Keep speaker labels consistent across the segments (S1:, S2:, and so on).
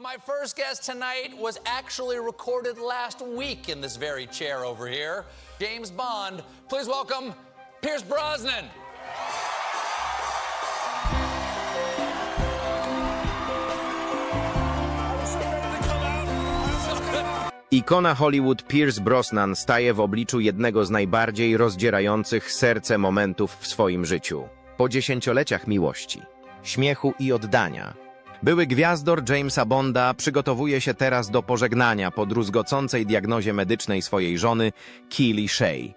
S1: My first guest tonight was actually recorded last week in this very chair over here. James Bond. Please welcome Pierce Brosnan.
S2: Ikona Hollywood Pierce Brosnan staje w obliczu jednego z najbardziej rozdzierających serce momentów w swoim życiu. Po dziesięcioleciach miłości, śmiechu i oddania. Były gwiazdor Jamesa Bonda przygotowuje się teraz do pożegnania po druzgocącej diagnozie medycznej swojej żony Keely Shea.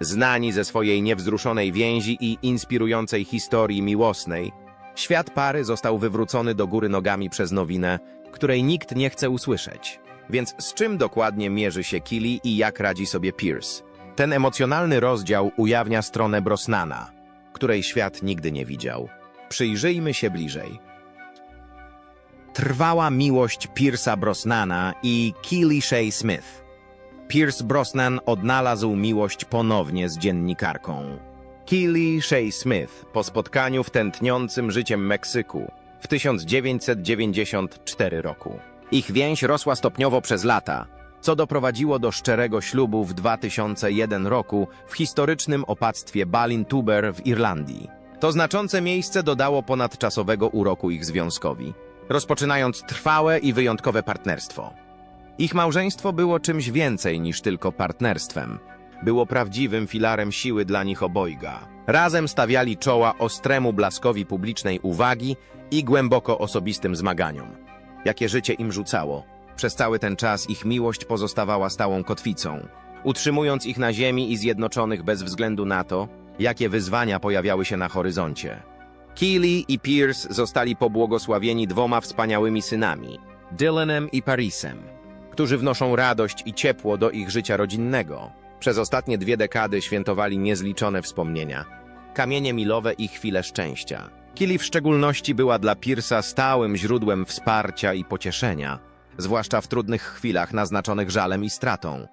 S2: Znani ze swojej niewzruszonej więzi i inspirującej historii miłosnej, świat pary został wywrócony do góry nogami przez nowinę, której nikt nie chce usłyszeć. Więc z czym dokładnie mierzy się Kili i jak radzi sobie Pierce? Ten emocjonalny rozdział ujawnia stronę Brosnana, której świat nigdy nie widział. Przyjrzyjmy się bliżej. Trwała miłość Pierce'a Brosnana i Keely Shea Smith. Pierce Brosnan odnalazł miłość ponownie z dziennikarką. Keely Shea Smith po spotkaniu w tętniącym życiem Meksyku w 1994 roku. Ich więź rosła stopniowo przez lata, co doprowadziło do szczerego ślubu w 2001 roku w historycznym opactwie Ballintuber w Irlandii. To znaczące miejsce dodało ponadczasowego uroku ich związkowi, rozpoczynając trwałe i wyjątkowe partnerstwo. Ich małżeństwo było czymś więcej niż tylko partnerstwem. Było prawdziwym filarem siły dla nich obojga. Razem stawiali czoła ostremu blaskowi publicznej uwagi i głęboko osobistym zmaganiom, jakie życie im rzucało. Przez cały ten czas ich miłość pozostawała stałą kotwicą, utrzymując ich na ziemi i zjednoczonych bez względu na to, jakie wyzwania pojawiały się na horyzoncie. Keely i Pierce zostali pobłogosławieni dwoma wspaniałymi synami, Dylanem i Parisem, którzy wnoszą radość i ciepło do ich życia rodzinnego. Przez ostatnie dwie dekady świętowali niezliczone wspomnienia, kamienie milowe i chwile szczęścia. Keely w szczególności była dla Pierce'a stałym źródłem wsparcia i pocieszenia, zwłaszcza w trudnych chwilach naznaczonych żalem i stratą.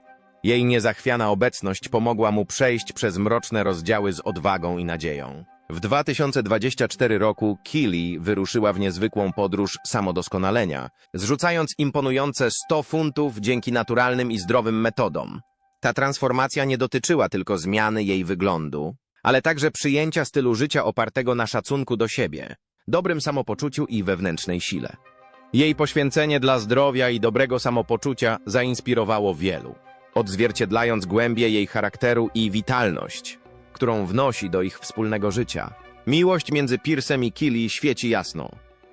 S2: Jej niezachwiana obecność pomogła mu przejść przez mroczne rozdziały z odwagą i nadzieją. W 2024 roku Keely wyruszyła w niezwykłą podróż samodoskonalenia, zrzucając imponujące 100 funtów dzięki naturalnym i zdrowym metodom. Ta transformacja nie dotyczyła tylko zmiany jej wyglądu, ale także przyjęcia stylu życia opartego na szacunku do siebie, dobrym samopoczuciu i wewnętrznej sile. Jej poświęcenie dla zdrowia i dobrego samopoczucia zainspirowało wielu, odzwierciedlając głębię jej charakteru i witalność, którą wnosi do ich wspólnego życia. Miłość między Piersem i Kili świeci jasno,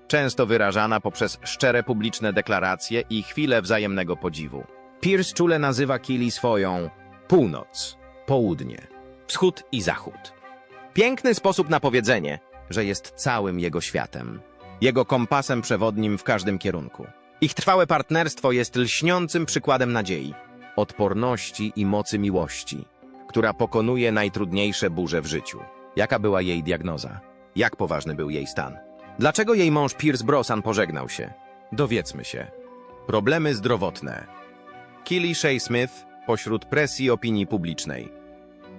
S2: często wyrażana poprzez szczere publiczne deklaracje i chwile wzajemnego podziwu. Pierce czule nazywa Kili swoją północ, południe, wschód i zachód. Piękny sposób na powiedzenie, że jest całym jego światem, jego kompasem przewodnim w każdym kierunku. Ich trwałe partnerstwo jest lśniącym przykładem nadziei, odporności i mocy miłości, która pokonuje najtrudniejsze burze w życiu. Jaka była jej diagnoza? Jak poważny był jej stan? Dlaczego jej mąż Pierce Brosnan pożegnał się? Dowiedzmy się. Problemy zdrowotne. Killy Shea Smith pośród presji opinii publicznej.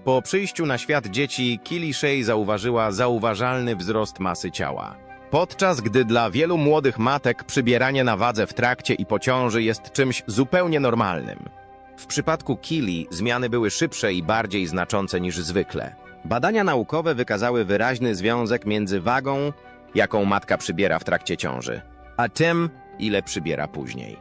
S2: Po przyjściu na świat dzieci Killy Shea zauważyła zauważalny wzrost masy ciała. Podczas gdy dla wielu młodych matek przybieranie na wadze w trakcie i po ciąży jest czymś zupełnie normalnym. W przypadku Kili zmiany były szybsze i bardziej znaczące niż zwykle. Badania naukowe wykazały wyraźny związek między wagą, jaką matka przybiera w trakcie ciąży, a tym, ile przybiera później.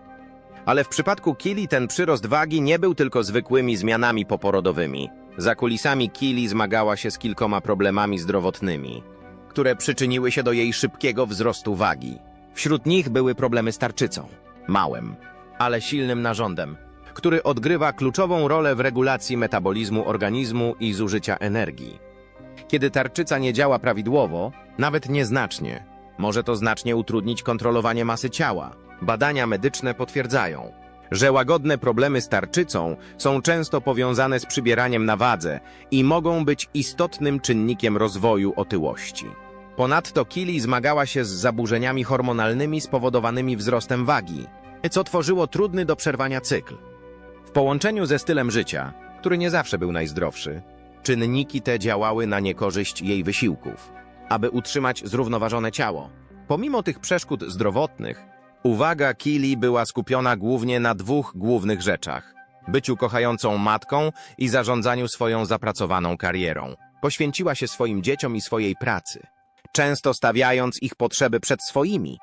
S2: Ale w przypadku Kili ten przyrost wagi nie był tylko zwykłymi zmianami poporodowymi. Za kulisami Kili zmagała się z kilkoma problemami zdrowotnymi, które przyczyniły się do jej szybkiego wzrostu wagi. Wśród nich były problemy z tarczycą, małym, ale silnym narządem, który odgrywa kluczową rolę w regulacji metabolizmu organizmu i zużycia energii. Kiedy tarczyca nie działa prawidłowo, nawet nieznacznie, może to znacznie utrudnić kontrolowanie masy ciała. Badania medyczne potwierdzają, że łagodne problemy z tarczycą są często powiązane z przybieraniem na wadze i mogą być istotnym czynnikiem rozwoju otyłości. Ponadto Kili zmagała się z zaburzeniami hormonalnymi spowodowanymi wzrostem wagi, co tworzyło trudny do przerwania cykl. Połączeniu ze stylem życia, który nie zawsze był najzdrowszy, czynniki te działały na niekorzyść jej wysiłków, aby utrzymać zrównoważone ciało. Pomimo tych przeszkód zdrowotnych, Uwaga Kili była skupiona głównie na dwóch głównych rzeczach: byciu kochającą matką i zarządzaniu swoją zapracowaną karierą. Poświęciła się swoim dzieciom i swojej pracy, często stawiając ich potrzeby przed swoimi.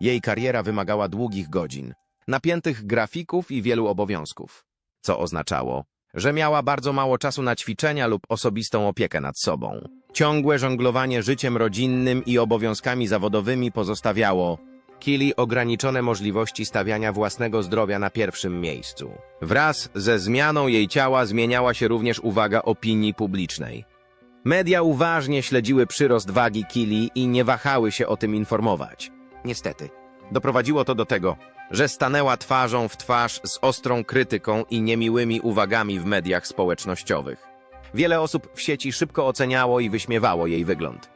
S2: Jej kariera wymagała długich godzin, napiętych grafików i wielu obowiązków, co oznaczało, że miała bardzo mało czasu na ćwiczenia lub osobistą opiekę nad sobą. Ciągłe żonglowanie życiem rodzinnym i obowiązkami zawodowymi pozostawiało Kili ograniczone możliwości stawiania własnego zdrowia na pierwszym miejscu. Wraz ze zmianą jej ciała zmieniała się również uwaga opinii publicznej. Media uważnie śledziły przyrost wagi Kili i nie wahały się o tym informować. Niestety, doprowadziło to do tego, że stanęła twarzą w twarz z ostrą krytyką i niemiłymi uwagami w mediach społecznościowych. Wiele osób w sieci szybko oceniało i wyśmiewało jej wygląd.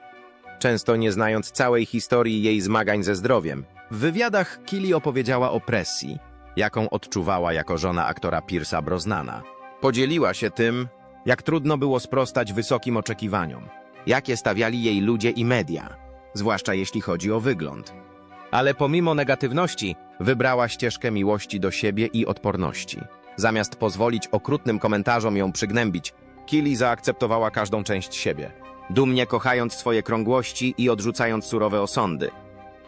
S2: Często nie znając całej historii jej zmagań ze zdrowiem. W wywiadach Kili opowiedziała o presji, jaką odczuwała jako żona aktora Pierce'a Brosnana. Podzieliła się tym, jak trudno było sprostać wysokim oczekiwaniom, jakie stawiali jej ludzie i media, zwłaszcza jeśli chodzi o wygląd. Ale pomimo negatywności, wybrała ścieżkę miłości do siebie i odporności. Zamiast pozwolić okrutnym komentarzom ją przygnębić, Kili zaakceptowała każdą część siebie, dumnie kochając swoje krągłości i odrzucając surowe osądy.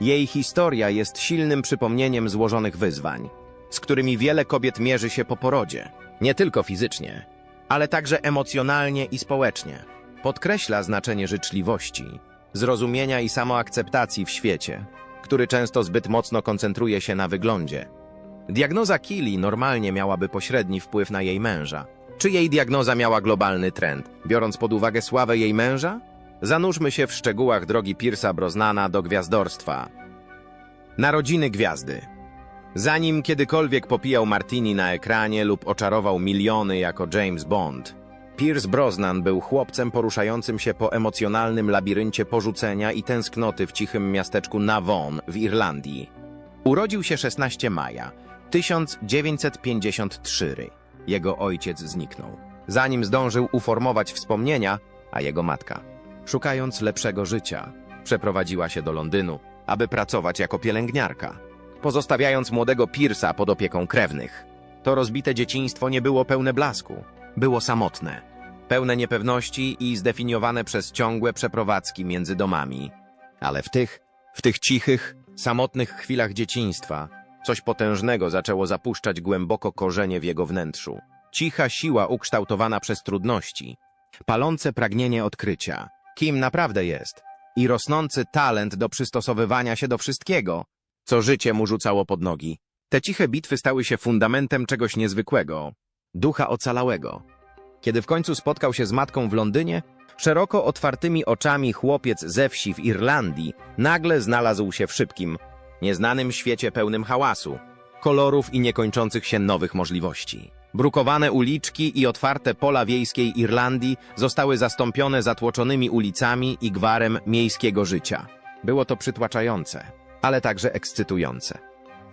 S2: Jej historia jest silnym przypomnieniem złożonych wyzwań, z którymi wiele kobiet mierzy się po porodzie, nie tylko fizycznie, ale także emocjonalnie i społecznie. Podkreśla znaczenie życzliwości, zrozumienia i samoakceptacji w świecie, który często zbyt mocno koncentruje się na wyglądzie. Diagnoza Kili normalnie miałaby pośredni wpływ na jej męża. Czy jej diagnoza miała globalny trend, biorąc pod uwagę sławę jej męża? Zanurzmy się w szczegółach drogi Pierce'a Brosnana do gwiazdorstwa. Narodziny gwiazdy. Zanim kiedykolwiek popijał martini na ekranie lub oczarował miliony jako James Bond, Pierce Brosnan był chłopcem poruszającym się po emocjonalnym labiryncie porzucenia i tęsknoty w cichym miasteczku Navon w Irlandii. Urodził się 16 maja 1953. Jego ojciec zniknął, zanim zdążył uformować wspomnienia, a jego matka, szukając lepszego życia, przeprowadziła się do Londynu, aby pracować jako pielęgniarka, pozostawiając młodego Pierce'a pod opieką krewnych. To rozbite dzieciństwo nie było pełne blasku, było samotne, pełne niepewności i zdefiniowane przez ciągłe przeprowadzki między domami. Ale w tych, w tych cichych, samotnych chwilach dzieciństwa coś potężnego zaczęło zapuszczać głęboko korzenie w jego wnętrzu. Cicha siła ukształtowana przez trudności, palące pragnienie odkrycia, kim naprawdę jest i rosnący talent do przystosowywania się do wszystkiego, co życie mu rzucało pod nogi. Te ciche bitwy stały się fundamentem czegoś niezwykłego, ducha ocalałego. Kiedy w końcu spotkał się z matką w Londynie, szeroko otwartymi oczami chłopiec ze wsi w Irlandii nagle znalazł się w szybkim, nieznanym świecie pełnym hałasu, kolorów i niekończących się nowych możliwości. Brukowane uliczki i otwarte pola wiejskiej Irlandii zostały zastąpione zatłoczonymi ulicami i gwarem miejskiego życia. Było to przytłaczające, ale także ekscytujące.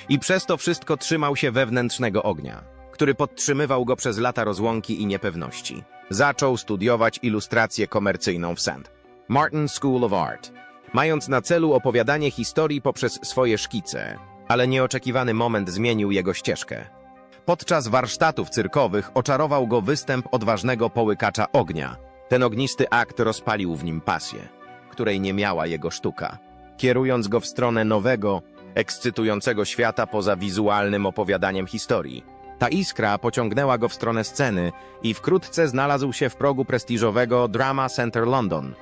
S2: I przez to wszystko trzymał się wewnętrznego ognia, który podtrzymywał go przez lata rozłąki i niepewności. Zaczął studiować ilustrację komercyjną w St. Martin School of Art, mając na celu opowiadanie historii poprzez swoje szkice, ale nieoczekiwany moment zmienił jego ścieżkę. Podczas warsztatów cyrkowych oczarował go występ odważnego połykacza ognia. Ten ognisty akt rozpalił w nim pasję, której nie miała jego sztuka, kierując go w stronę nowego, ekscytującego świata poza wizualnym opowiadaniem historii. Ta iskra pociągnęła go w stronę sceny i wkrótce znalazł się w progu prestiżowego Drama Center London.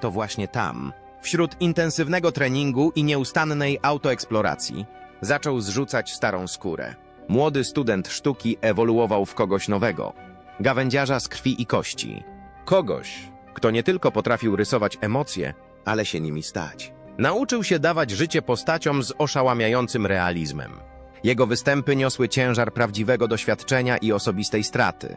S2: To właśnie tam, wśród intensywnego treningu i nieustannej autoeksploracji, zaczął zrzucać starą skórę. Młody student sztuki ewoluował w kogoś nowego, gawędziarza z krwi i kości. Kogoś, kto nie tylko potrafił rysować emocje, ale się nimi stać. Nauczył się dawać życie postaciom z oszałamiającym realizmem. Jego występy niosły ciężar prawdziwego doświadczenia i osobistej straty.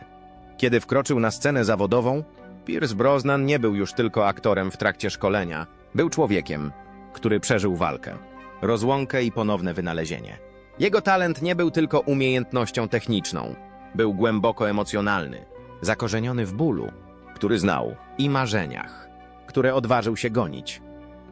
S2: Kiedy wkroczył na scenę zawodową, Pierce Brosnan nie był już tylko aktorem w trakcie szkolenia. Był człowiekiem, który przeżył walkę, rozłąkę i ponowne wynalezienie. Jego talent nie był tylko umiejętnością techniczną. Był głęboko emocjonalny, zakorzeniony w bólu, który znał i marzeniach, które odważył się gonić.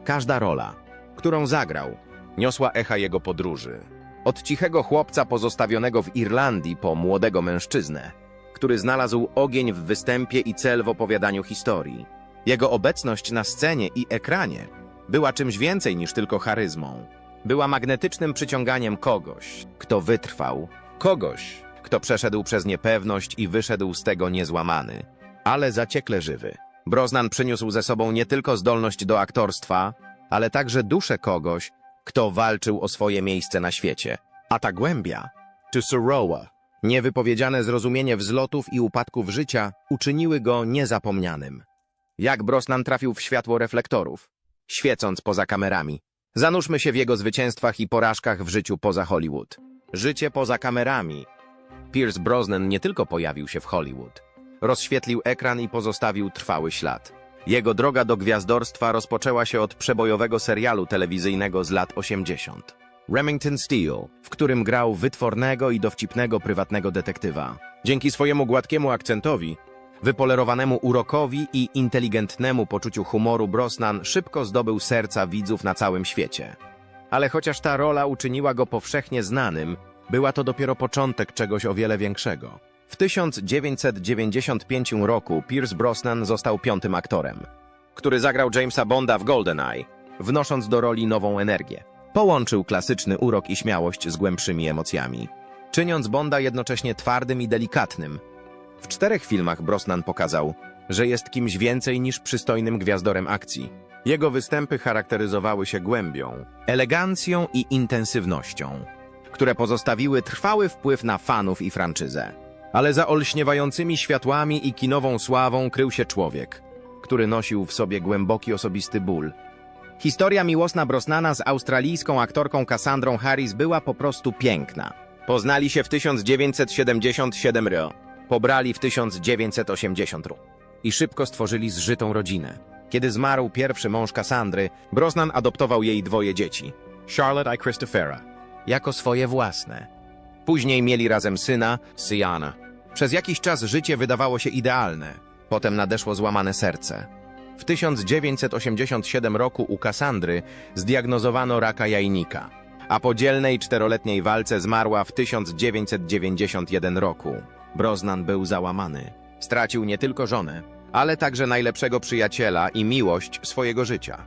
S2: Każda rola, którą zagrał, niosła echa jego podróży. Od cichego chłopca pozostawionego w Irlandii po młodego mężczyznę, który znalazł ogień w występie i cel w opowiadaniu historii. Jego obecność na scenie i ekranie była czymś więcej niż tylko charyzmą. Była magnetycznym przyciąganiem kogoś, kto wytrwał, kogoś, kto przeszedł przez niepewność i wyszedł z tego niezłamany, ale zaciekle żywy. Brosnan przyniósł ze sobą nie tylko zdolność do aktorstwa, ale także duszę kogoś, kto walczył o swoje miejsce na świecie. A ta głębia, to Sorowa, niewypowiedziane zrozumienie wzlotów i upadków życia uczyniły go niezapomnianym. Jak Brosnan trafił w światło reflektorów, świecąc poza kamerami. Zanurzmy się w jego zwycięstwach i porażkach w życiu poza Hollywood. Życie poza kamerami. Pierce Brosnan nie tylko pojawił się w Hollywood. Rozświetlił ekran i pozostawił trwały ślad. Jego droga do gwiazdorstwa rozpoczęła się od przebojowego serialu telewizyjnego z lat 80. Remington Steele, w którym grał wytwornego i dowcipnego prywatnego detektywa. Dzięki swojemu gładkiemu akcentowi, wypolerowanemu urokowi i inteligentnemu poczuciu humoru Brosnan szybko zdobył serca widzów na całym świecie. Ale chociaż ta rola uczyniła go powszechnie znanym, była to dopiero początek czegoś o wiele większego. W 1995 roku Pierce Brosnan został piątym aktorem, który zagrał Jamesa Bonda w GoldenEye, wnosząc do roli nową energię. Połączył klasyczny urok i śmiałość z głębszymi emocjami, czyniąc Bonda jednocześnie twardym i delikatnym. W czterech filmach Brosnan pokazał, że jest kimś więcej niż przystojnym gwiazdorem akcji. Jego występy charakteryzowały się głębią, elegancją i intensywnością, które pozostawiły trwały wpływ na fanów i franczyzę. Ale za olśniewającymi światłami i kinową sławą krył się człowiek, który nosił w sobie głęboki osobisty ból. Historia miłosna Brosnana z australijską aktorką Cassandrą Harris była po prostu piękna. Poznali się w 1977 roku, pobrali w 1980 roku i szybko stworzyli zżytą rodzinę. Kiedy zmarł pierwszy mąż Cassandry, Brosnan adoptował jej dwoje dzieci, Charlotte i Christophera, jako swoje własne. Później mieli razem syna, Siana. Przez jakiś czas życie wydawało się idealne. Potem nadeszło złamane serce. W 1987 roku u Kassandry zdiagnozowano raka jajnika, a po dzielnej czteroletniej walce zmarła w 1991 roku. Brosnan był załamany. Stracił nie tylko żonę, ale także najlepszego przyjaciela i miłość swojego życia.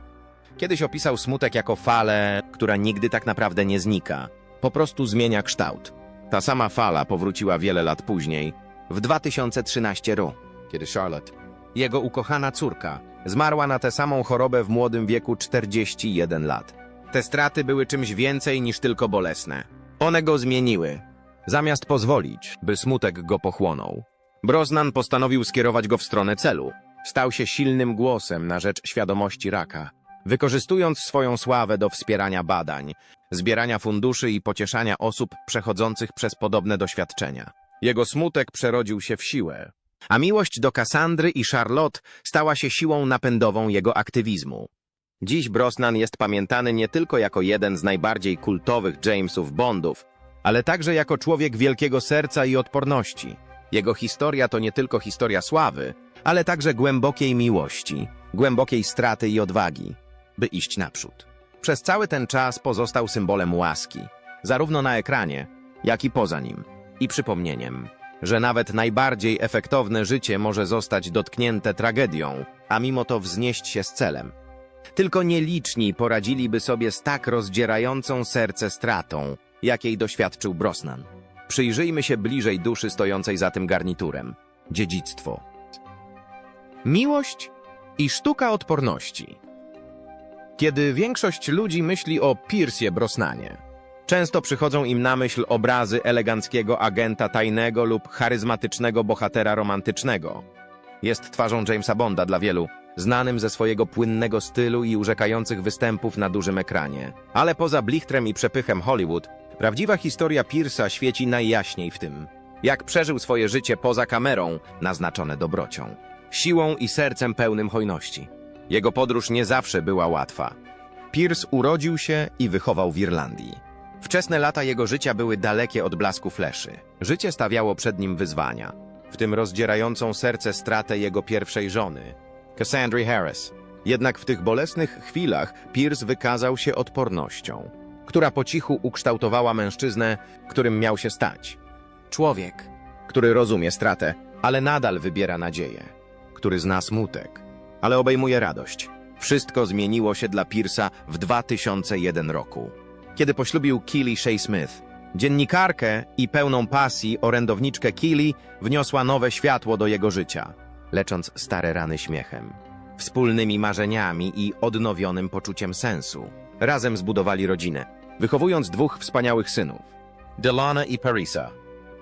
S2: Kiedyś opisał smutek jako falę, która nigdy tak naprawdę nie znika. Po prostu zmienia kształt. Ta sama fala powróciła wiele lat później, w 2013 roku, kiedy Charlotte, jego ukochana córka, zmarła na tę samą chorobę w młodym wieku 41 lat. Te straty były czymś więcej niż tylko bolesne. One go zmieniły. Zamiast pozwolić, by smutek go pochłonął, Brosnan postanowił skierować go w stronę celu. Stał się silnym głosem na rzecz świadomości raka, wykorzystując swoją sławę do wspierania badań, zbierania funduszy i pocieszania osób przechodzących przez podobne doświadczenia. Jego smutek przerodził się w siłę, a miłość do Cassandry i Charlotte stała się siłą napędową jego aktywizmu. Dziś Brosnan jest pamiętany nie tylko jako jeden z najbardziej kultowych Jamesów Bondów, ale także jako człowiek wielkiego serca i odporności. Jego historia to nie tylko historia sławy, ale także głębokiej miłości, głębokiej straty i odwagi, by iść naprzód. Przez cały ten czas pozostał symbolem łaski, zarówno na ekranie, jak i poza nim, i przypomnieniem, że nawet najbardziej efektowne życie może zostać dotknięte tragedią, a mimo to wznieść się z celem. Tylko nieliczni poradziliby sobie z tak rozdzierającą serce stratą, jakiej doświadczył Brosnan. Przyjrzyjmy się bliżej duszy stojącej za tym garniturem. Dziedzictwo. Miłość i sztuka odporności. Kiedy większość ludzi myśli o Piercie Brosnanie, często przychodzą im na myśl obrazy eleganckiego agenta tajnego lub charyzmatycznego bohatera romantycznego. Jest twarzą Jamesa Bonda dla wielu, znanym ze swojego płynnego stylu i urzekających występów na dużym ekranie. Ale poza blichtrem i przepychem Hollywood, prawdziwa historia Pierce'a świeci najjaśniej w tym, jak przeżył swoje życie poza kamerą, naznaczone dobrocią, siłą i sercem pełnym hojności. Jego podróż nie zawsze była łatwa. Pierce urodził się i wychował w Irlandii. Wczesne lata jego życia były dalekie od blasku fleszy. Życie stawiało przed nim wyzwania, w tym rozdzierającą serce stratę jego pierwszej żony, Cassandry Harris. Jednak w tych bolesnych chwilach Pierce wykazał się odpornością. która po cichu ukształtowała mężczyznę, którym miał się stać. Człowiek, który rozumie stratę, ale nadal wybiera nadzieję, który zna smutek, ale obejmuje radość. Wszystko zmieniło się dla Pierce'a w 2001 roku, kiedy poślubił Keely Shea Smith. Dziennikarkę i pełną pasji orędowniczkę Keely wniosła nowe światło do jego życia, lecząc stare rany śmiechem, wspólnymi marzeniami i odnowionym poczuciem sensu. Razem zbudowali rodzinę, wychowując dwóch wspaniałych synów, Delana i Parisa.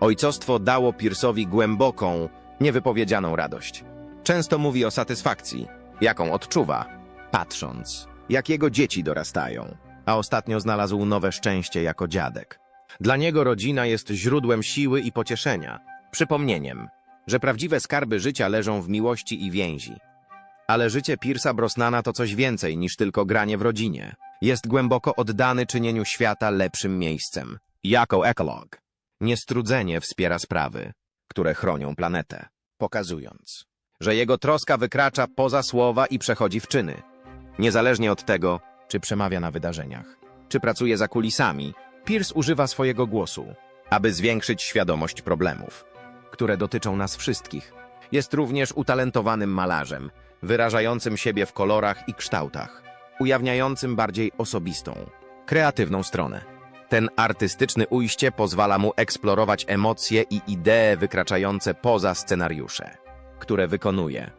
S2: Ojcostwo dało Pierce'owi głęboką, niewypowiedzianą radość. Często mówi o satysfakcji, jaką odczuwa, patrząc, jak jego dzieci dorastają, a ostatnio znalazł nowe szczęście jako dziadek. Dla niego rodzina jest źródłem siły i pocieszenia, przypomnieniem, że prawdziwe skarby życia leżą w miłości i więzi. Ale życie Pierce'a Brosnana to coś więcej niż tylko granie w rodzinie. Jest głęboko oddany czynieniu świata lepszym miejscem. Jako ekolog. Niestrudzenie wspiera sprawy, które chronią planetę, pokazując, że jego troska wykracza poza słowa i przechodzi w czyny. Niezależnie od tego, czy przemawia na wydarzeniach, czy pracuje za kulisami, Pierce używa swojego głosu, aby zwiększyć świadomość problemów, które dotyczą nas wszystkich. Jest również utalentowanym malarzem, wyrażającym siebie w kolorach i kształtach, ujawniającym bardziej osobistą, kreatywną stronę. Ten artystyczny ujście pozwala mu eksplorować emocje i idee wykraczające poza scenariusze, które wykonuje.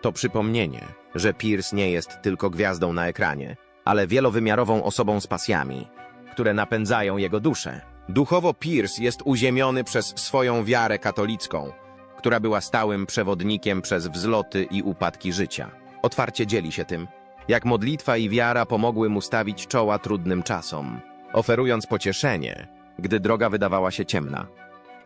S2: To przypomnienie, że Pierce nie jest tylko gwiazdą na ekranie, ale wielowymiarową osobą z pasjami, które napędzają jego duszę. Duchowo Pierce jest uziemiony przez swoją wiarę katolicką, która była stałym przewodnikiem przez wzloty i upadki życia. Otwarcie dzieli się tym, jak modlitwa i wiara pomogły mu stawić czoła trudnym czasom, oferując pocieszenie, gdy droga wydawała się ciemna.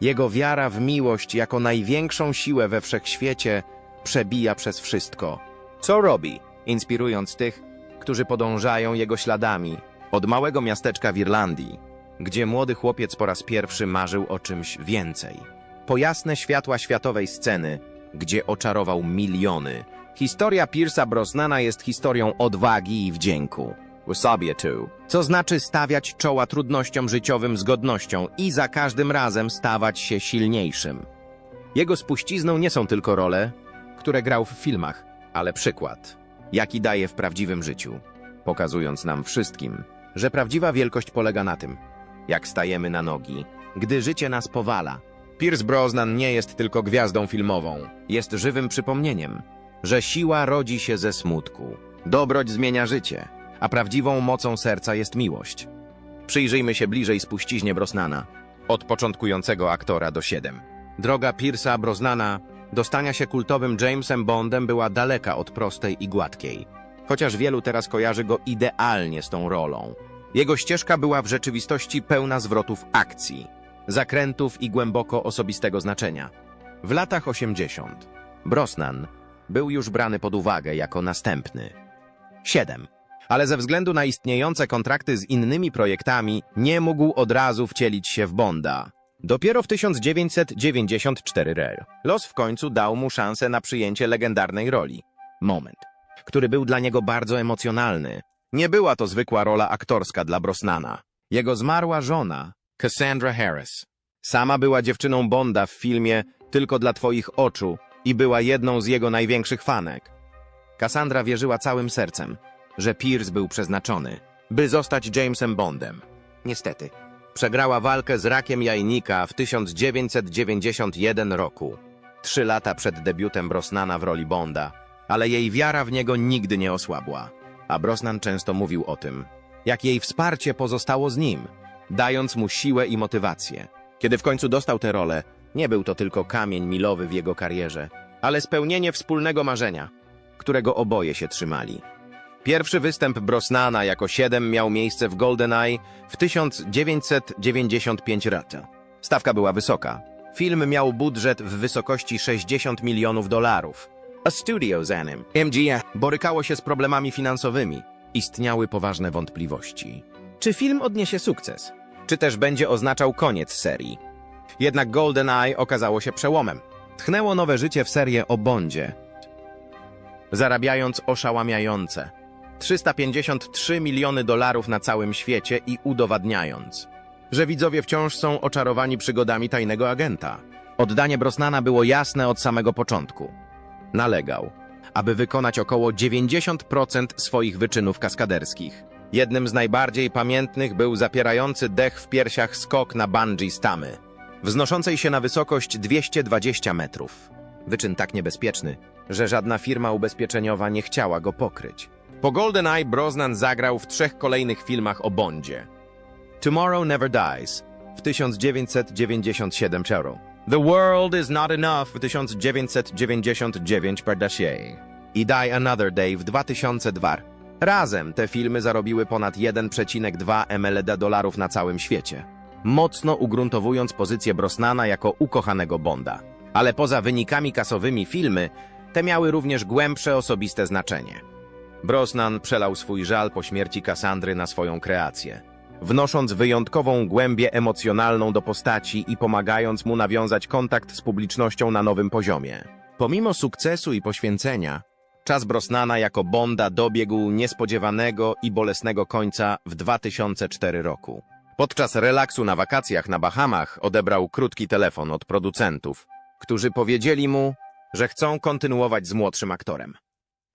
S2: Jego wiara w miłość jako największą siłę we wszechświecie przebija przez wszystko. Co robi, inspirując tych, którzy podążają jego śladami, od małego miasteczka w Irlandii, gdzie młody chłopiec po raz pierwszy marzył o czymś więcej. Po jasne światła światowej sceny, gdzie oczarował miliony. Historia Pierce'a Brosnana jest historią odwagi i wdzięku. Co znaczy stawiać czoła trudnościom życiowym z godnością i za każdym razem stawać się silniejszym. Jego spuścizną nie są tylko role, które grał w filmach, ale przykład, jaki daje w prawdziwym życiu, pokazując nam wszystkim, że prawdziwa wielkość polega na tym, jak stajemy na nogi, gdy życie nas powala. Pierce Brosnan nie jest tylko gwiazdą filmową, jest żywym przypomnieniem, że siła rodzi się ze smutku, dobroć zmienia życie, a prawdziwą mocą serca jest miłość. Przyjrzyjmy się bliżej spuściźnie Brosnana, od początkującego aktora do siedem. Droga Pierce'a Brosnana do stania się kultowym Jamesem Bondem była daleka od prostej i gładkiej, chociaż wielu teraz kojarzy go idealnie z tą rolą. Jego ścieżka była w rzeczywistości pełna zwrotów akcji, zakrętów i głęboko osobistego znaczenia. W latach 80 Brosnan był już brany pod uwagę jako następny. 7. Ale ze względu na istniejące kontrakty z innymi projektami nie mógł od razu wcielić się w Bonda. Dopiero w 1994 r. Los w końcu dał mu szansę na przyjęcie legendarnej roli. Moment, który był dla niego bardzo emocjonalny. Nie była to zwykła rola aktorska dla Brosnana. Jego zmarła żona, Cassandra Harris, sama była dziewczyną Bonda w filmie Tylko dla twoich oczu i była jedną z jego największych fanek. Cassandra wierzyła całym sercem, że Pierce był przeznaczony, by zostać Jamesem Bondem. Niestety, przegrała walkę z rakiem jajnika w 1991 roku, trzy lata przed debiutem Brosnana w roli Bonda, ale jej wiara w niego nigdy nie osłabła. A Brosnan często mówił o tym, jak jej wsparcie pozostało z nim, dając mu siłę i motywację. Kiedy w końcu dostał tę rolę, nie był to tylko kamień milowy w jego karierze, ale spełnienie wspólnego marzenia, którego oboje się trzymali. Pierwszy występ Brosnana jako siedem miał miejsce w GoldenEye w 1995 roku. Stawka była wysoka. Film miał budżet w wysokości 60 milionów dolarów. A studio za MGM, borykało się z problemami finansowymi. Istniały poważne wątpliwości. Czy film odniesie sukces? Czy też będzie oznaczał koniec serii? Jednak GoldenEye okazało się przełomem. Tchnęło nowe życie w serię o Bondzie, zarabiając oszałamiające 353 miliony dolarów na całym świecie i udowadniając, że widzowie wciąż są oczarowani przygodami tajnego agenta. Oddanie Brosnana było jasne od samego początku. Nalegał, aby wykonać około 90% swoich wyczynów kaskaderskich. Jednym z najbardziej pamiętnych był zapierający dech w piersiach skok na bungee stamy, wznoszącej się na wysokość 220 metrów. Wyczyn tak niebezpieczny, że żadna firma ubezpieczeniowa nie chciała go pokryć. Po GoldenEye Brosnan zagrał w trzech kolejnych filmach o Bondzie. Tomorrow Never Dies w 1997 Cheryl. The World Is Not Enough w 1999 Pardashier i Die Another Day w 2002. Razem te filmy zarobiły ponad 1,2 MLD dolarów na całym świecie, mocno ugruntowując pozycję Brosnana jako ukochanego Bonda. Ale poza wynikami kasowymi filmy, te miały również głębsze osobiste znaczenie. Brosnan przelał swój żal po śmierci Kassandry na swoją kreację, wnosząc wyjątkową głębię emocjonalną do postaci i pomagając mu nawiązać kontakt z publicznością na nowym poziomie. Pomimo sukcesu i poświęcenia, czas Brosnana jako Bonda dobiegł niespodziewanego i bolesnego końca w 2004 roku. Podczas relaksu na wakacjach na Bahamach odebrał krótki telefon od producentów, którzy powiedzieli mu, że chcą kontynuować z młodszym aktorem.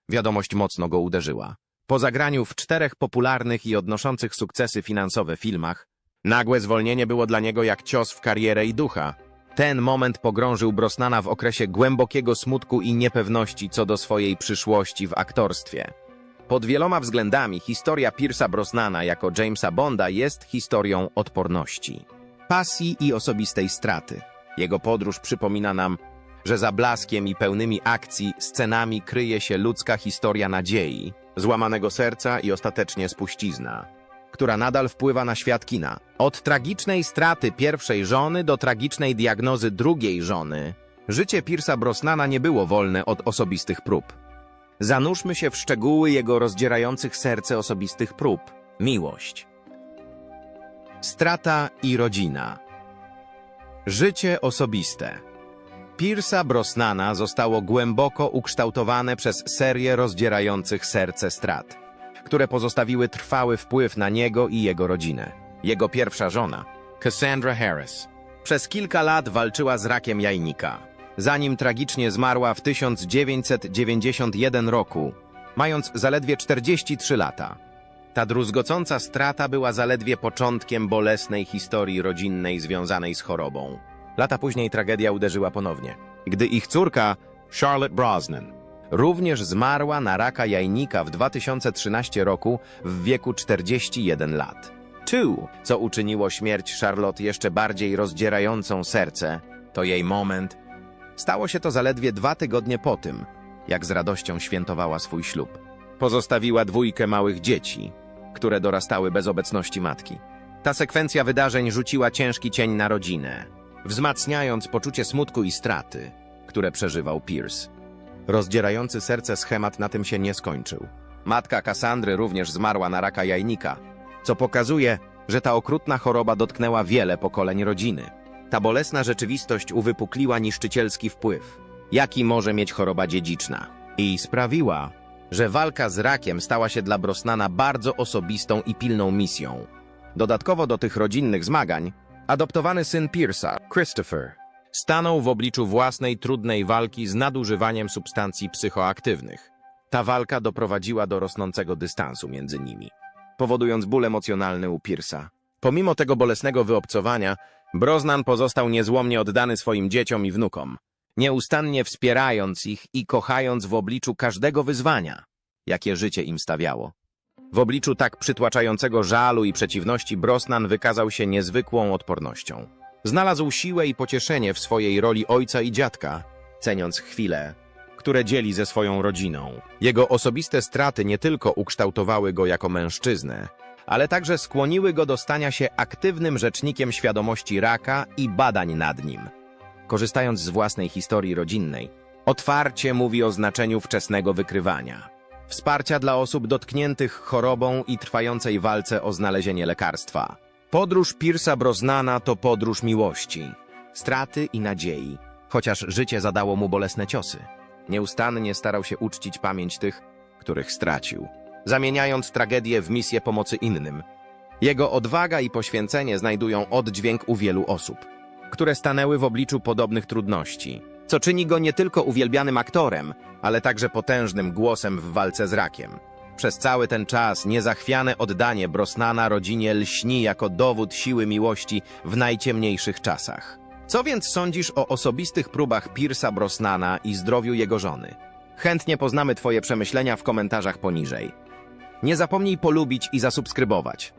S2: Wiadomość mocno go uderzyła. Po zagraniu w czterech popularnych i odnoszących sukcesy finansowe filmach, nagłe zwolnienie było dla niego jak cios w karierę i ducha. Ten moment pogrążył Brosnana w okresie głębokiego smutku i niepewności co do swojej przyszłości w aktorstwie. Pod wieloma względami historia Pierce'a Brosnana jako Jamesa Bonda jest historią odporności, pasji i osobistej straty. Jego podróż przypomina nam, że za blaskiem i pełnymi akcji scenami kryje się ludzka historia nadziei, złamanego serca i ostatecznie spuścizna, która nadal wpływa na świat kina. Od tragicznej straty pierwszej żony do tragicznej diagnozy drugiej żony, życie Pierce'a Brosnana nie było wolne od osobistych prób. Zanurzmy się w szczegóły jego rozdzierających serce osobistych prób. Miłość. Strata i rodzina. Życie osobiste. Pierce'a Brosnana zostało głęboko ukształtowane przez serię rozdzierających serce strat, które pozostawiły trwały wpływ na niego i jego rodzinę. Jego pierwsza żona, Cassandra Harris, przez kilka lat walczyła z rakiem jajnika, zanim tragicznie zmarła w 1991 roku, mając zaledwie 43 lata. Ta druzgocąca strata była zaledwie początkiem bolesnej historii rodzinnej związanej z chorobą. Lata później tragedia uderzyła ponownie, gdy ich córka, Charlotte Brosnan, również zmarła na raka jajnika w 2013 roku w wieku 41 lat. Tu, co uczyniło śmierć Charlotte jeszcze bardziej rozdzierającą serce, to jej moment. Stało się to zaledwie dwa tygodnie po tym, jak z radością świętowała swój ślub. Pozostawiła dwójkę małych dzieci, które dorastały bez obecności matki. Ta sekwencja wydarzeń rzuciła ciężki cień na rodzinę, wzmacniając poczucie smutku i straty, które przeżywał Pierce. Rozdzierający serce schemat na tym się nie skończył. Matka Kassandry również zmarła na raka jajnika, co pokazuje, że ta okrutna choroba dotknęła wiele pokoleń rodziny. Ta bolesna rzeczywistość uwypukliła niszczycielski wpływ, jaki może mieć choroba dziedziczna, i sprawiła, że walka z rakiem stała się dla Brosnana bardzo osobistą i pilną misją. Dodatkowo do tych rodzinnych zmagań Adoptowany syn Pierce'a, Christopher, stanął w obliczu własnej trudnej walki z nadużywaniem substancji psychoaktywnych. Ta walka doprowadziła do rosnącego dystansu między nimi, powodując ból emocjonalny u Pierce'a. Pomimo tego bolesnego wyobcowania, Brosnan pozostał niezłomnie oddany swoim dzieciom i wnukom, nieustannie wspierając ich i kochając w obliczu każdego wyzwania, jakie życie im stawiało. W obliczu tak przytłaczającego żalu i przeciwności Brosnan wykazał się niezwykłą odpornością. Znalazł siłę i pocieszenie w swojej roli ojca i dziadka, ceniąc chwile, które dzieli ze swoją rodziną. Jego osobiste straty nie tylko ukształtowały go jako mężczyznę, ale także skłoniły go do stania się aktywnym rzecznikiem świadomości raka i badań nad nim. Korzystając z własnej historii rodzinnej, otwarcie mówi o znaczeniu wczesnego wykrywania wsparcia dla osób dotkniętych chorobą i trwającej walce o znalezienie lekarstwa. Podróż Pierce'a Brosnana to podróż miłości, straty i nadziei, chociaż życie zadało mu bolesne ciosy. Nieustannie starał się uczcić pamięć tych, których stracił. zamieniając tragedię w misję pomocy innym. Jego odwaga i poświęcenie znajdują oddźwięk u wielu osób, które stanęły w obliczu podobnych trudności, co czyni go nie tylko uwielbianym aktorem, ale także potężnym głosem w walce z rakiem. Przez cały ten czas niezachwiane oddanie Brosnana rodzinie lśni jako dowód siły miłości w najciemniejszych czasach. Co więc sądzisz o osobistych próbach Piersa Brosnana i zdrowiu jego żony? Chętnie poznamy Twoje przemyślenia w komentarzach poniżej. Nie zapomnij polubić i zasubskrybować.